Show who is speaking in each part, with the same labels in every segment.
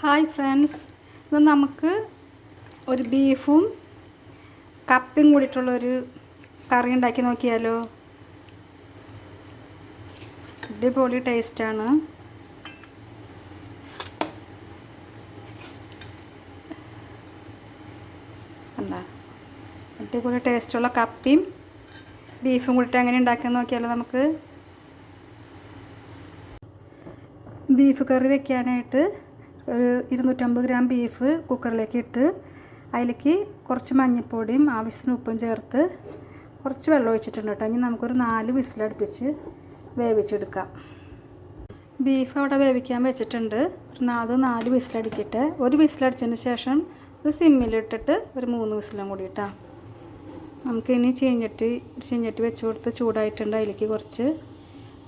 Speaker 1: Hi friends. ഇത് നമുക്ക് ഒരു ബീഫും കപ്പയും കൂടിയിട്ടുള്ളൊരു കറി ഉണ്ടാക്കി നോക്കിയാലോ. അടിപൊളി ടേസ്റ്റാണ് എന്താ? അടിപൊളി ടേസ്റ്റുള്ള കപ്പയും ബീഫും കൂടിയിട്ട് എങ്ങനെ ഉണ്ടാക്കി നോക്കിയാലോ നമുക്ക്. ബീഫ് കറി വെക്കാനായിട്ട് ഒരു ഇരുന്നൂറ്റമ്പത് ഗ്രാം ബീഫ് കുക്കറിലേക്ക് ഇട്ട് അതിലേക്ക് കുറച്ച് മഞ്ഞൾപ്പൊടിയും ആവശ്യത്തിന് ഉപ്പും ചേർത്ത് കുറച്ച് വെള്ളം ഒഴിച്ചിട്ടുണ്ട് കേട്ടോ. ഇനി നമുക്കൊരു നാല് വിസിലടുപ്പിച്ച് വേവിച്ചെടുക്കാം. ബീഫ് അവിടെ വേവിക്കാൻ വെച്ചിട്ടുണ്ട്. ഒരു നാല് നാല് വിസിലടിക്കട്ടെ ഒരു വിസിലടിച്ചതിന് ശേഷം ഒരു സിമ്മിലിട്ടിട്ട് ഒരു മൂന്ന് വിസിലും കൂടി ഇട്ടാം. നമുക്കിനി ചീഞ്ഞട്ടി ചീഞ്ഞട്ടി വെച്ച് കൊടുത്ത് ചൂടായിട്ടുണ്ട്. അതിലേക്ക് കുറച്ച്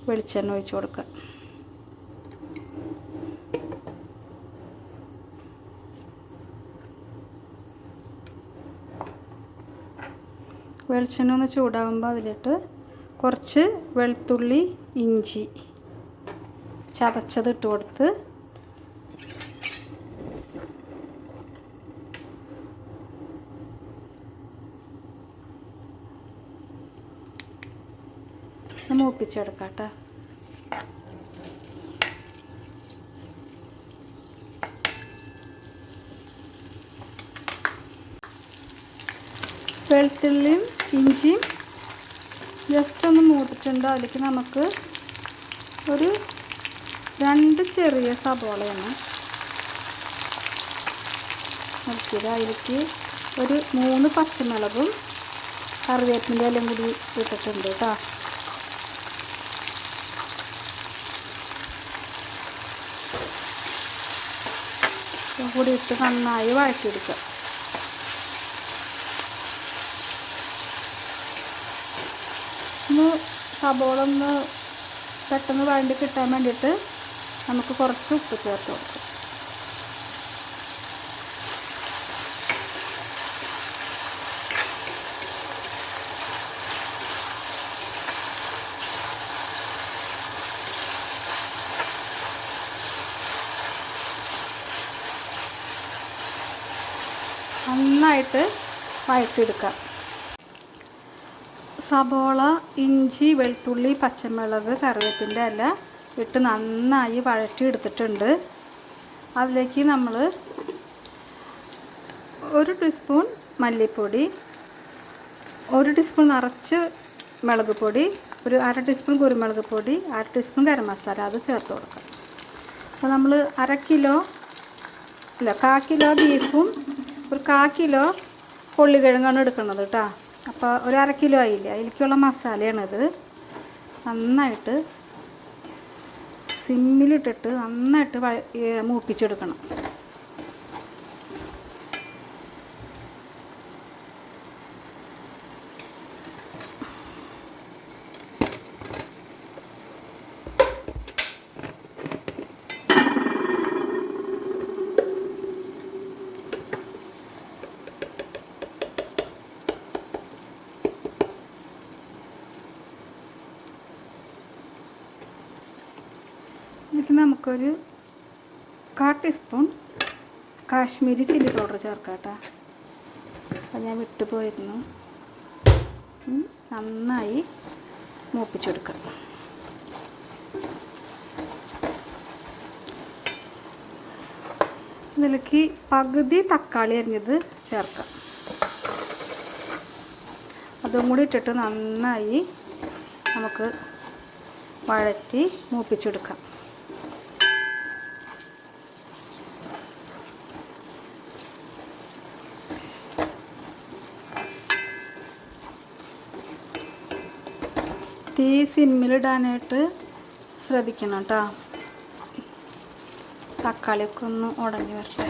Speaker 1: വെളിച്ചെണ്ണ ഒഴിച്ച് കൊടുക്കാം. വെളിച്ചെണ്ണ ഒന്ന് ചൂടാകുമ്പോൾ അതിലിട്ട് കുറച്ച് വെളുത്തുള്ളി ഇഞ്ചി ചതച്ചത് ഇട്ട് കൊടുത്ത് മൂപ്പിച്ചെടുക്കാം കേട്ടോ. വെളുത്തുള്ളിയും ഇഞ്ചിയും ജസ്റ്റ് ഒന്ന് മൂത്തിട്ടുണ്ട്. അതിലേക്ക് നമുക്ക് ഒരു രണ്ട് ചെറിയ സബോളയാണ് നോക്കിയത് അതിലേക്ക് ഒരു മൂന്ന് പച്ചമുളകും കറിവേപ്പിന്റെ എല്ലാം കൂടി ഇട്ടിട്ടുണ്ട് കേട്ടോ. കൂടി ഇട്ട് നന്നായി വഴറ്റിയെടുക്കുക. ഒന്ന് സബോള ഒന്ന് പെട്ടെന്ന് വഴണ്ടി കിട്ടാൻ വേണ്ടിയിട്ട് നമുക്ക് കുറച്ച് ഉപ്പ് ചേർത്ത് കൊടുക്കാം. നന്നായിട്ട് വഴറ്റിയെടുക്കാം. സബോള ഇഞ്ചി വെളുത്തുള്ളി പച്ചമുളക് കറിവേപ്പിന്റെ ഇല ഇട്ട് നന്നായി വഴറ്റി എടുത്തിട്ടുണ്ട് അതിലേക്ക് നമ്മൾ ഒരു ടീസ്പൂൺ മല്ലിപ്പൊടി ഒരു ടീസ്പൂൺ നിറച്ച് മുളക് പൊടി ഒരു അര ടീസ്പൂൺ കുരുമുളക് പൊടി അര ടീസ്പൂൺ ഗരം മസാല അത് ചേർത്ത് കൊടുക്കാം. അപ്പോൾ നമ്മൾ അര കിലോ ഇല്ല കാ കിലോ ബീഫും ഒരു കാ കിലോ കൊള്ളിക്കിഴങ്ങാണ് എടുക്കുന്നത് കേട്ടോ. അപ്പോൾ ഒരു അര കിലോ ആയില്ലേ? അതിലേക്കുള്ള മസാലയാണിത്. നന്നായിട്ട് സിമ്മിലിട്ടിട്ട് നന്നായിട്ട് മൂപ്പിച്ചെടുക്കണം. നമുക്കൊരു കാ ടീസ്പൂൺ കാശ്മീരി ചില്ലി പൗഡർ ചേർക്കാം കേട്ടോ അപ്പം ഞാൻ വിട്ടു പോയിരുന്നു. നന്നായി മൂപ്പിച്ചെടുക്കാം. ഇതിലേക്ക് പകുതി തക്കാളി അരിഞ്ഞത് ചേർക്കാം. അതും കൂടി ഇട്ടിട്ട് നന്നായി നമുക്ക് വഴറ്റി മൂപ്പിച്ചെടുക്കാം. തീ സിമ്മിലിടാനായിട്ട് ശ്രദ്ധിക്കണം കേട്ടോ. തക്കാളിയൊക്കെ ഒന്ന് ഉടഞ്ഞു വരട്ടെ.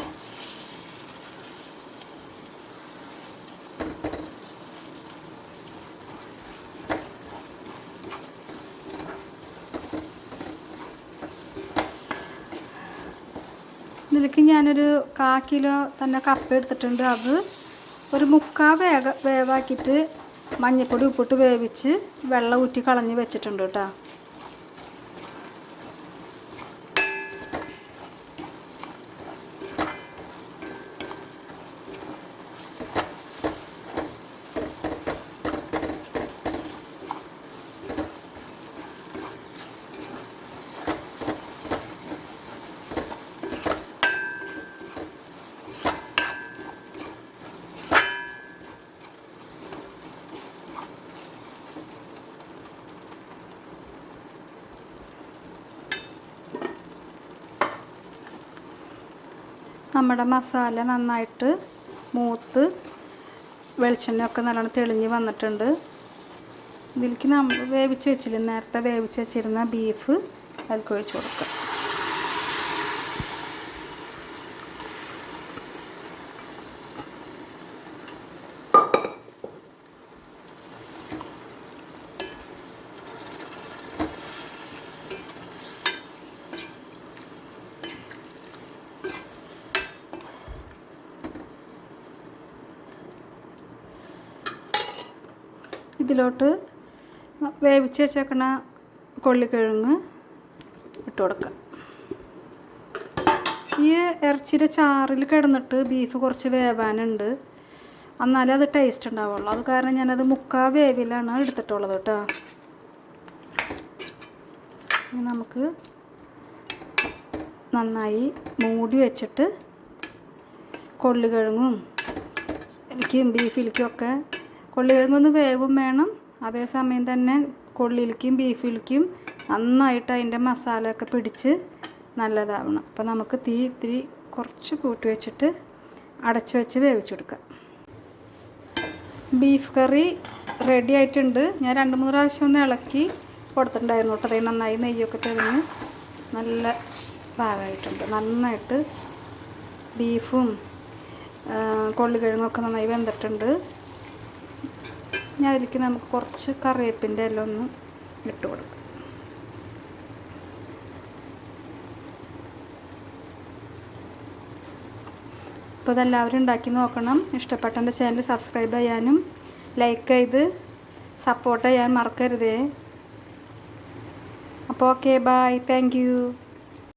Speaker 1: ഇതിലേക്ക് ഞാനൊരു കാ കിലോ തന്നെ കപ്പ എടുത്തിട്ടുണ്ട്. അത് ഒരു മുക്കാ വേഗ വേവാക്കിയിട്ട് മഞ്ഞൾപ്പൊടി ഉപ്പിട്ട് വേവിച്ച് വെള്ളം ഊറ്റി കളഞ്ഞ് വെച്ചിട്ടുണ്ട് കേട്ടോ. നമ്മുടെ മസാല നന്നായിട്ട് മൂത്ത് വെളിച്ചെണ്ണയൊക്കെ നല്ലോണം തെളിഞ്ഞ് വന്നിട്ടുണ്ട്. ഇതിലേക്ക് നമ്മൾ വേവിച്ച് വെച്ചില്ല? നേരത്തെ വേവിച്ച് വെച്ചിരുന്ന ബീഫ് അതിലേക്ക് ഒഴിച്ച് കൊടുക്കുക. ഇതിലോട്ട് വേവിച്ച് വെച്ചേക്കണ കൊള്ളിക്കിഴങ്ങ് ഇട്ട് കൊടുക്കുക ഈ ഇറച്ചിയുടെ ചാറിൽ കിടന്നിട്ട് ബീഫ് കുറച്ച് വേവാനുണ്ട്. എന്നാലേ അത് ടേസ്റ്റ് ഉണ്ടാവുള്ളൂ. അത് കാരണം ഞാനത് മുക്കാ വേവിലാണ് എടുത്തിട്ടുള്ളത് കേട്ടോ. നമുക്ക് നന്നായി മൂടി വെച്ചിട്ട് കൊള്ളിക്കിഴങ്ങും എനിക്കും ബീഫിലേക്കും ഒക്കെ കൊള്ളിക്കിഴങ്ങൊന്ന് വേവും വേണം. അതേസമയം തന്നെ കൊള്ളിയിലേക്കും ബീഫിലേക്കും നന്നായിട്ട് അതിന്റെ മസാലയൊക്കെ പിടിച്ച് നല്ലതാവണം. അപ്പോൾ നമുക്ക് തീ ഇത്തിരി കുറച്ച് കൂട്ടി വെച്ചിട്ട് അടച്ചു വെച്ച് വേവിച്ചെടുക്കാം ബീഫ് കറി റെഡി ആയിട്ടുണ്ട്. ഞാൻ രണ്ട് മൂന്ന് പ്രാവശ്യം ഒന്ന് ഇളക്കി കൊടുത്തിട്ടുണ്ടായിരുന്നു കേട്ടോ. അതേ നന്നായി നെയ്യൊക്കെ തെളിഞ്ഞ് നല്ല പാകമായിട്ടുണ്ട്. നന്നായിട്ട് ബീഫും കൊള്ളിക്കിഴങ്ങൊക്കെ നന്നായി വെന്തിട്ടുണ്ട്. ഞാൻ അതിലേക്ക് നമുക്ക് കുറച്ച് കറിവേപ്പിന്റെ എല്ലാം ഒന്ന് ഇട്ട് കൊടുക്കാം. അപ്പോൾ അതെല്ലാവരും ഉണ്ടാക്കി നോക്കണം. ഇഷ്ടപ്പെട്ട എന്റെ ചാനൽ സബ്സ്ക്രൈബ് ചെയ്യാനും ലൈക്ക് ചെയ്ത് സപ്പോർട്ട് ചെയ്യാൻ മറക്കരുതേ. അപ്പോൾ ഓക്കെ ബായ് താങ്ക്